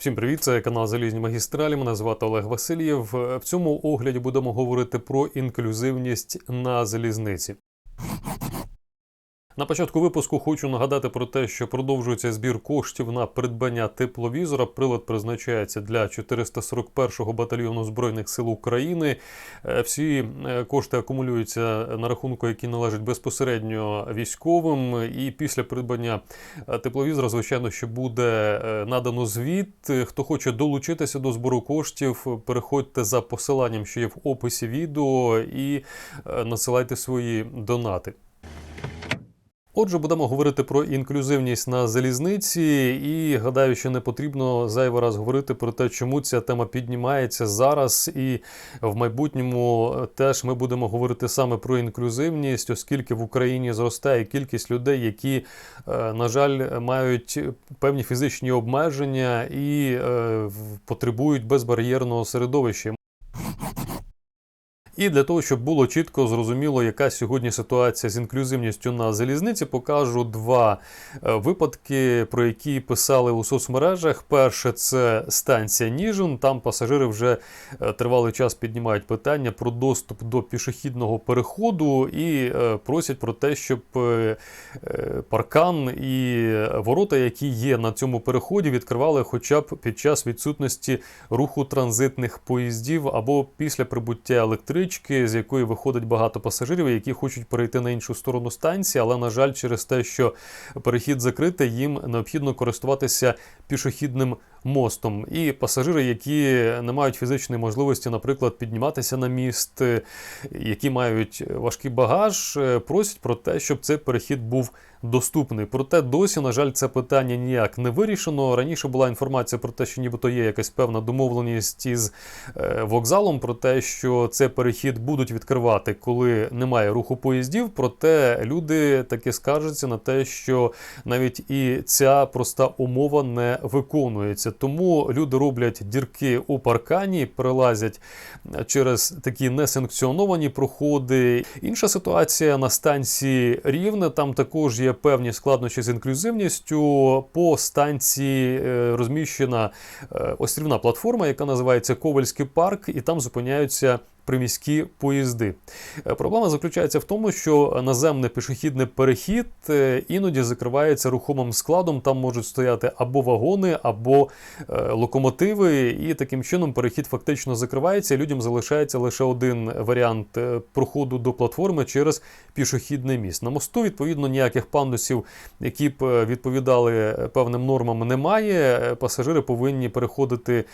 Всім привіт, це канал Залізні Магістралі. Мене звати Олег Васильєв. В цьому огляді будемо говорити про інклюзивність на залізниці. На початку випуску хочу нагадати про те, що продовжується збір коштів на придбання тепловізора. Прилад призначається для 441-го батальйону збройних сил України. Е, Всі е, кошти акумулюються на рахунку, який належить безпосередньо військовим. І після придбання е, тепловізора, звичайно, що буде надано звіт. Хто хоче долучитися до збору коштів, переходьте за посиланням, що є в описі відео, і насилайте свої донати. Отже, будемо говорити про інклюзивність на залізниці, і гадаю, що не потрібно зайвий раз говорити про те, чому ця тема піднімається зараз, і в майбутньому теж ми будемо говорити саме про інклюзивність, оскільки в Україні зростає кількість людей, які, е, на жаль, мають певні фізичні обмеження і е, потребують безбар'єрного середовища. І для того, щоб було чітко зрозуміло, яка сьогодні ситуація з інклюзивністю на залізниці, покажу два е, випадки, про які писали у соцмережах. Перше це станція Ніжин. Там пасажири вже е, тривалий час піднімають питання про доступ до пішохідного переходу і е, просять про те, щоб паркан і ворота, які є на цьому переході, відкривали хоча б під час відсутності руху транзитних поїздів або після прибуття електрички, з якої виходить багато пасажирів, які хочуть перейти на іншу сторону станції, але на жаль, через те, що перехід закритий, їм необхідно користуватися пішохідним мостом. І пасажири, які не мають фізичної можливості, наприклад, підніматися на міст, е, які мають важкий багаж, е, просять про те, щоб цей перехід був доступний. Проте досі, на жаль, це питання ніяк не вирішено. Раніше була інформація про те, що нібито є якась певна домовленість із е, вокзалом про те, що цей перехід будуть відкривати, коли немає руху поїздів. Проте люди таки скаржаться на те, що навіть і ця проста умова не виконується. Тому люди роблять дірки у паркані, прилазять через такі несанкціоновані проходи. Інша ситуація на станції Рівне. Там також є певні складнощі з інклюзивністю. По станції е, розміщена е, острівна платформа, яка називається Ковальський парк, і там зупиняються. Приміські поїзди. Е, Проблема заключається в тому, що наземний пішохідний перехід е, іноді закривається рухомим складом. Там можуть стояти або вагони, або е, локомотиви, і таким чином перехід фактично закривається. і Людям залишається лише один варіант проходу до платформи через пішохідний міст. На мосту, відповідно, ніяких пандусів, які б відповідали певним нормам, немає. Пасажири повинні переходити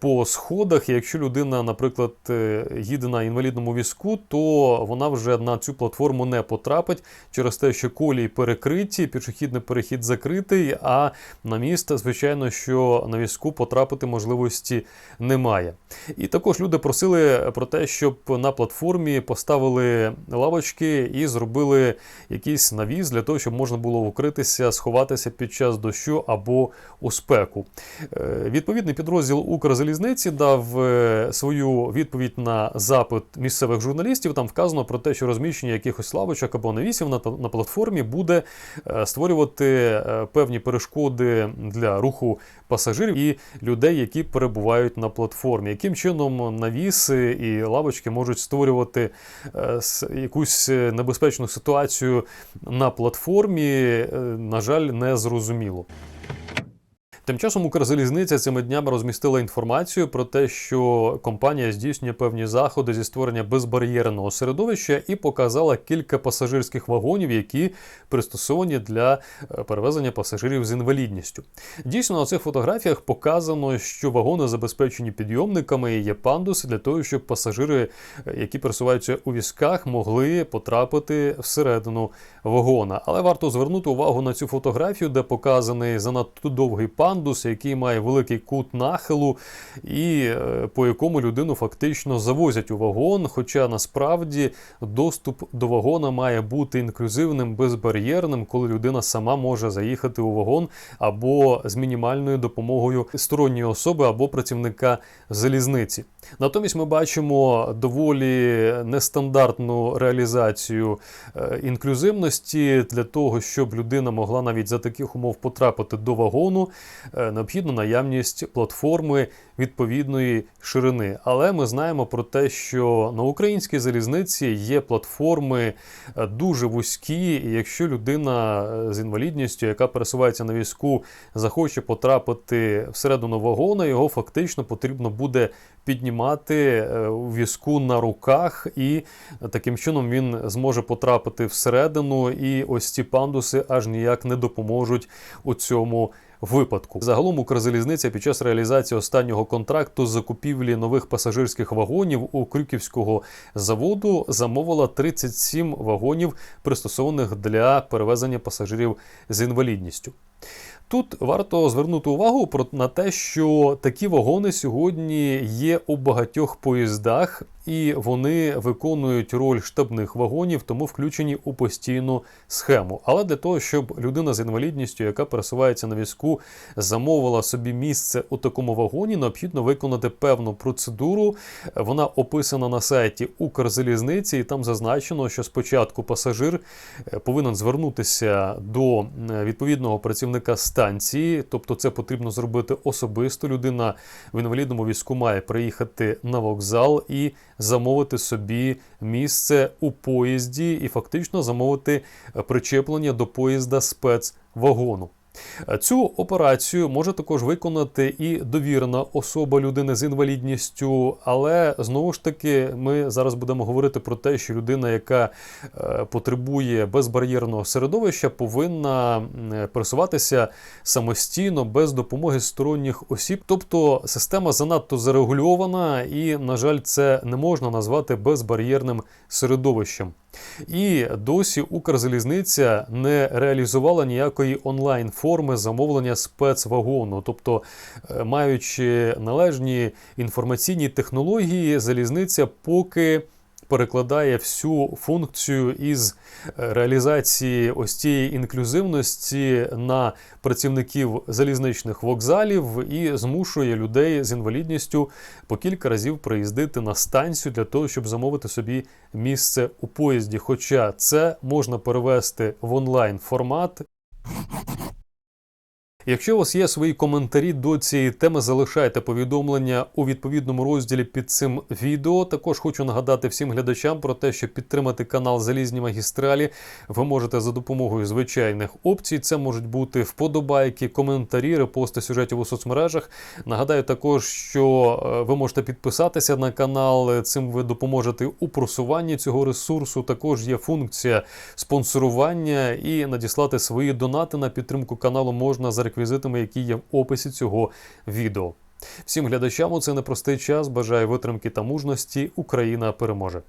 по сходах. Якщо людина, наприклад, е, їде на інвалідному візку, то вона вже на цю платформу не потрапить через те, що колії перекриті, пішохідний перехід закритий, а на міст, звичайно, що на візку потрапити можливості немає. І також люди просили про те, щоб на платформі поставили лавочки і зробили якийсь навіс для того, щоб можна було укритися, сховатися під час дощу або у спеку. Е, Відповідний підрозділ Укрзалізниці дав е, свою відповідь на запит місцевих журналістів. Там вказано про те, що розміщення якихось лавочок або навісів на, на платформі буде е, створювати е, певні перешкоди для руху пасажирів і людей, які перебувають на платформі. Яким чином навіси і лавочки можуть створювати е, якусь небезпечну ситуацію на платформі, на жаль, не зрозуміло. Тим часом Укрзалізниця цими днями розмістила інформацію про те, що компанія здійснює певні заходи зі створення безбар'єрного середовища і показала кілька пасажирських вагонів, які пристосовані для е, перевезення пасажирів з інвалідністю. Дійсно, на цих фотографіях показано, що вагони забезпечені підйомниками і є пандуси для того, щоб пасажири, е, які пересуваються у візках, могли потрапити всередину вагона. Але варто звернути увагу на цю фотографію, де показаний занадто довгий пандус, який має великий кут нахилу, і е, по якому людину фактично завозять у вагон. Хоча насправді доступ до вагона має бути інклюзивним, безбар'єрним, коли людина сама може заїхати у вагон або з мінімальною допомогою сторонньої особи або працівника залізниці. Натомість ми бачимо доволі нестандартну реалізацію е, інклюзивності для того, щоб людина могла навіть за таких умов потрапити до вагону. Е, необхідна наявність платформи відповідної ширини. Але ми знаємо про те, що на українській залізниці є платформи е, дуже вузькі, і якщо людина е, з інвалідністю, яка пересувається на візку, захоче потрапити всередину вагона, його фактично потрібно буде піднімати у візку на руках, і таким чином він зможе потрапити всередину. І ось ці пандуси аж ніяк не допоможуть у цьому. Випадку загалом Укрзалізниця під час реалізації останнього контракту з закупівлі нових пасажирських вагонів у Крюківського заводу замовила 37 вагонів, пристосованих для перевезення пасажирів з інвалідністю. Тут варто звернути увагу про на те, що такі вагони сьогодні є у багатьох поїздах, і вони виконують роль штабних вагонів, тому включені у постійну схему. Але для того, щоб людина з інвалідністю, яка пересувається на візку, замовила собі місце у такому вагоні, необхідно виконати певну процедуру. Вона описана на сайті Укрзалізниці, і там зазначено, що спочатку пасажир е, повинен звернутися до е, відповідного працівника станції, тобто це потрібно зробити особисто. Людина в інвалідному візку має приїхати на вокзал і замовити собі місце у поїзді, і фактично замовити причеплення до поїзда спецвагону. Цю операцію може також виконати і довірена особа людини з інвалідністю, але знову ж таки ми зараз будемо говорити про те, що людина, яка е, потребує безбар'єрного середовища, повинна е, пересуватися самостійно без допомоги сторонніх осіб. Тобто система занадто зарегульована, і, на жаль, це не можна назвати безбар'єрним середовищем. І досі Укрзалізниця не реалізувала ніякої онлайн форми замовлення спецвагону, тобто, е, маючи належні інформаційні технології, залізниця поки перекладає всю функцію із е, реалізації ось цієї інклюзивності на працівників залізничних вокзалів і змушує людей з інвалідністю по кілька разів приїздити на станцію для того, щоб замовити собі місце у поїзді. Хоча це можна перевести в онлайн формат. Якщо у вас є свої коментарі до цієї теми, залишайте повідомлення у відповідному розділі під цим відео. Також хочу нагадати всім глядачам про те, що підтримати канал Залізні магістралі ви можете за допомогою звичайних опцій. Це можуть бути вподобайки, коментарі, репости сюжетів у соцмережах. Нагадаю також, що е, ви можете підписатися на канал. Цим ви допоможете у просуванні цього ресурсу. Також є функція спонсорування і надіслати свої донати на підтримку каналу можна за реквізитами, які є в описі цього відео. Всім глядачам у це непростий час бажаю витримки та мужності. Україна переможе.